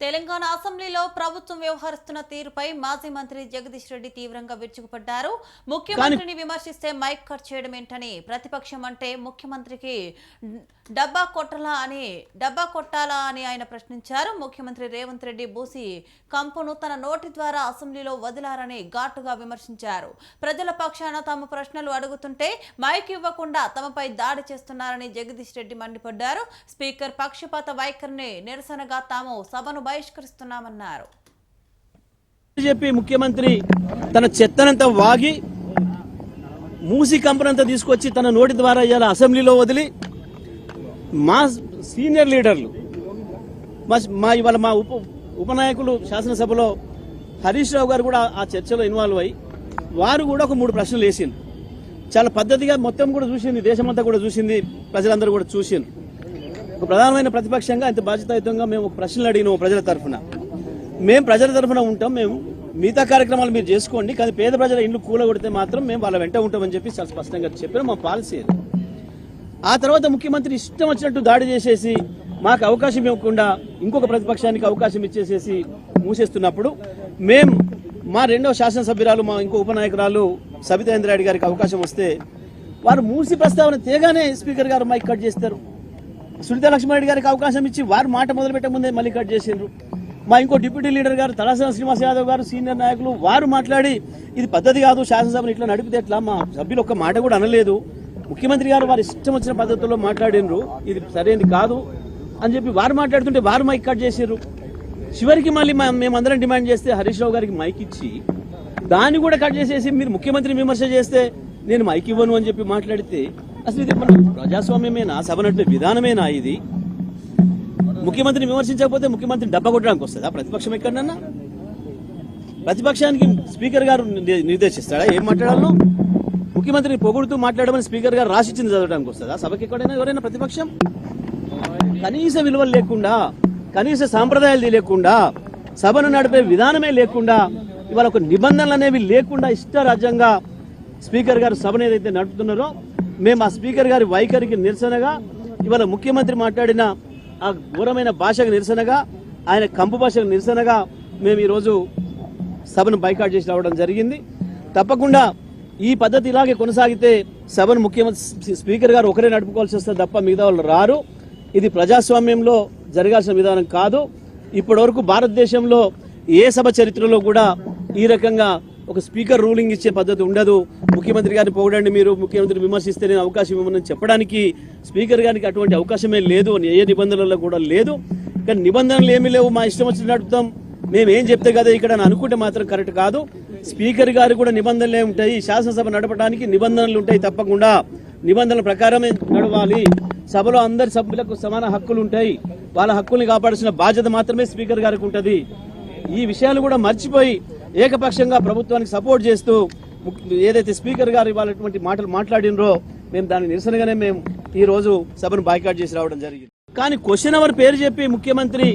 తెలంగాణ అసెంబ్లీలో ప్రభుత్వం వ్యవహరిస్తున్న తీరుపై మాజీ మంత్రి జగదీష్ రెడ్డి తీవ్రంగా విరుచుకుపడ్డారు. ముఖ్యమంత్రిని విమర్శిస్తే మైక్ కట్ చేయడం ఏంటని ప్రతిపక్షం అంటే ముఖ్యమంత్రికి డబ్బా కొట్టలా అని డబ్బా కొట్టాలా అని ఆయన ప్రశ్నించారు. ముఖ్యమంత్రి రేవంత్ రెడ్డి బూసి కంపును తన నోటి ద్వారా అసెంబ్లీలో వదిలారని ఘాటుగా విమర్శించారు. ప్రజల పక్షాన తమ ప్రశ్నలు అడుగుతుంటే మైక్ ఇవ్వకుండా తమపై దాడి చేస్తున్నారని జగదీష్ రెడ్డి మండిపడ్డారు. స్పీకర్ పక్షపాత వైఖరిని నిరసనగా తాము సభను బహిష్కరిస్తున్నామన్నారు. చెప్పి ముఖ్యమంత్రి తన చెత్తనంతా వాగి మూసి కంపనంతా తీసుకొచ్చి తన నోటి ద్వారా ఇవాళ అసెంబ్లీలో వదిలి మా సీనియర్ లీడర్లు మా మా ఇవాళ మా ఉప ఉపనాయకులు శాసనసభలో హరీష్ రావు గారు కూడా ఆ చర్చలో ఇన్వాల్వ్ అయ్యి వారు కూడా ఒక మూడు ప్రశ్నలు వేసింది చాలా పద్ధతిగా మొత్తం కూడా చూసింది దేశమంతా కూడా చూసింది ప్రజలందరూ కూడా చూసింది ఒక ప్రధానమైన ప్రతిపక్షంగా ఇంత బాధ్యతాయుతంగా మేము ఒక ప్రశ్నలు అడిగినాము ప్రజల తరఫున. మేము ప్రజల తరఫున ఉంటాం మేము మిగతా కార్యక్రమాలు మీరు చేసుకోండి కానీ పేద ప్రజల ఇండ్లు కూలగొడితే మాత్రం మేము వాళ్ళ వెంట ఉంటామని చెప్పి చాలా స్పష్టంగా చెప్పారు మా పాలసీ ఆ తర్వాత ముఖ్యమంత్రి ఇష్టం వచ్చినట్టు దాడి చేసేసి మాకు అవకాశం ఇవ్వకుండా ఇంకొక ప్రతిపక్షానికి అవకాశం ఇచ్చేసేసి మూసేస్తున్నప్పుడు మేము మా రెండవ శాసనసభ్యురాలు మా ఇంకో ఉపనాయకురాలు సబితేంద్ర రెడ్డి గారికి అవకాశం వస్తే వారు మూసి ప్రస్తావన తేగానే స్పీకర్ గారు మైక్ కట్ చేస్తారు. సునీత లక్ష్మారెడ్డి గారికి అవకాశం ఇచ్చి వారు మాట మొదలు పెట్టకముందే మళ్ళీ కట్ చేసిండ్రు. మా ఇంకో డిప్యూటీ లీడర్ గారు తలాసన శ్రీనివాస్ యాదవ్ గారు సీనియర్ నాయకులు వారు మాట్లాడి ఇది పద్ధతి కాదు శాసనసభను ఇట్లా నడిపితే ఎట్లా? మా సభ్యులు ఒక్క మాట కూడా అనలేదు. ముఖ్యమంత్రి గారు వారి ఇష్టం వచ్చిన పద్ధతుల్లో మాట్లాడినరు. ఇది సరైనది కాదు అని చెప్పి వారు మాట్లాడుతుంటే వారు మైక్ కట్ చేసారు చివరికి మళ్ళీ మేమందరం డిమాండ్ చేస్తే హరీష్ రావు గారికి మైక్ ఇచ్చి దాన్ని కూడా కట్ చేసేసి మీరు ముఖ్యమంత్రి విమర్శ చేస్తే నేను మైక్ ఇవ్వను అని చెప్పి మాట్లాడితే అసలు ఇది మన ప్రజాస్వామ్యమేనా? సభ నడిపే విధానమేనా ఇది? ముఖ్యమంత్రిని విమర్శించకపోతే ముఖ్యమంత్రి డబ్బా కొట్టడానికి వస్తుందా? ప్రతిపక్షం ఎక్కడన్నా ప్రతిపక్షానికి స్పీకర్ గారు నిర్దేశిస్తాడా? ఏం మాట్లాడాలో ముఖ్యమంత్రిని పొగుడుతూ మాట్లాడమని స్పీకర్ గారు రాసిచ్చింది చదవడానికి వస్తుందా? సభకి ఎక్కడైనా ఎవరైనా ప్రతిపక్షం? కనీస విలువలు లేకుండా కనీస సాంప్రదాయాలు లేకుండా సభను నడిపే విధానమే లేకుండా ఇవాళ ఒక నిబంధనలు అనేవి లేకుండా ఇష్టరాజ్యంగా స్పీకర్ గారు సభను ఏదైతే నడుపుతున్నారో మేము ఆ స్పీకర్ గారి వైఖరికి నిరసనగా ఇవాళ ముఖ్యమంత్రి మాట్లాడిన ఆ ఘోరమైన భాషకు నిరసనగా ఆయన కంపు భాషకు నిరసనగా మేము ఈరోజు సభను బైకాట్ చేసి రావడం జరిగింది. తప్పకుండా ఈ పద్ధతి ఇలాగే కొనసాగితే సభను ముఖ్యమంత్రి స్పీకర్ గారు ఒకరే నడుపుకోవాల్సి వస్తే తప్ప మిగతా వాళ్ళు రారు. ఇది ప్రజాస్వామ్యంలో జరగాల్సిన విధానం కాదు. ఇప్పటివరకు భారతదేశంలో ఏ సభ చరిత్రలో కూడా ఈ రకంగా ఒక స్పీకర్ రూలింగ్ ఇచ్చే పద్ధతి ఉండదు. ముఖ్యమంత్రి గారిని పొగడండి మీరు ముఖ్యమంత్రి విమర్శిస్తే నేను అవకాశం ఇవ్వమని చెప్పడానికి స్పీకర్ గారికి అటువంటి అవకాశమే లేదు. ఏ నిబంధనలలో కూడా లేదు. కానీ నిబంధనలు ఏమీ లేవు. మా ఇష్టం వచ్చి నడుపుతాం. మేము ఏం చెప్తే కదా ఇక్కడ అని అనుకుంటే మాత్రం కరెక్ట్ కాదు. స్పీకర్ గారు కూడా నిబంధనలే ఉంటాయి. శాసనసభ నడపడానికి నిబంధనలు ఉంటాయి తప్పకుండా. నిబంధనల ప్రకారమే నడవాలి. సభలో అందరి సభ్యులకు సమాన హక్కులు ఉంటాయి. వాళ్ళ హక్కుల్ని కాపాడాల్సిన బాధ్యత మాత్రమే స్పీకర్ గారికి ఉంటుంది. ఈ విషయాలు కూడా మర్చిపోయి ఏకపక్షంగా ప్రభుత్వానికి సపోర్ట్ చేస్తూ ఏదైతే స్పీకర్ గారు ఇవాళటువంటి మాటలు మాట్లాడినరో మేము దాని నిరసనగానే మేము ఈ రోజు సభను బాయ్కాట్ చేసి రావడం జరిగింది. కానీ క్వశ్చన్ అవర్ పేరు చెప్పి ముఖ్యమంత్రి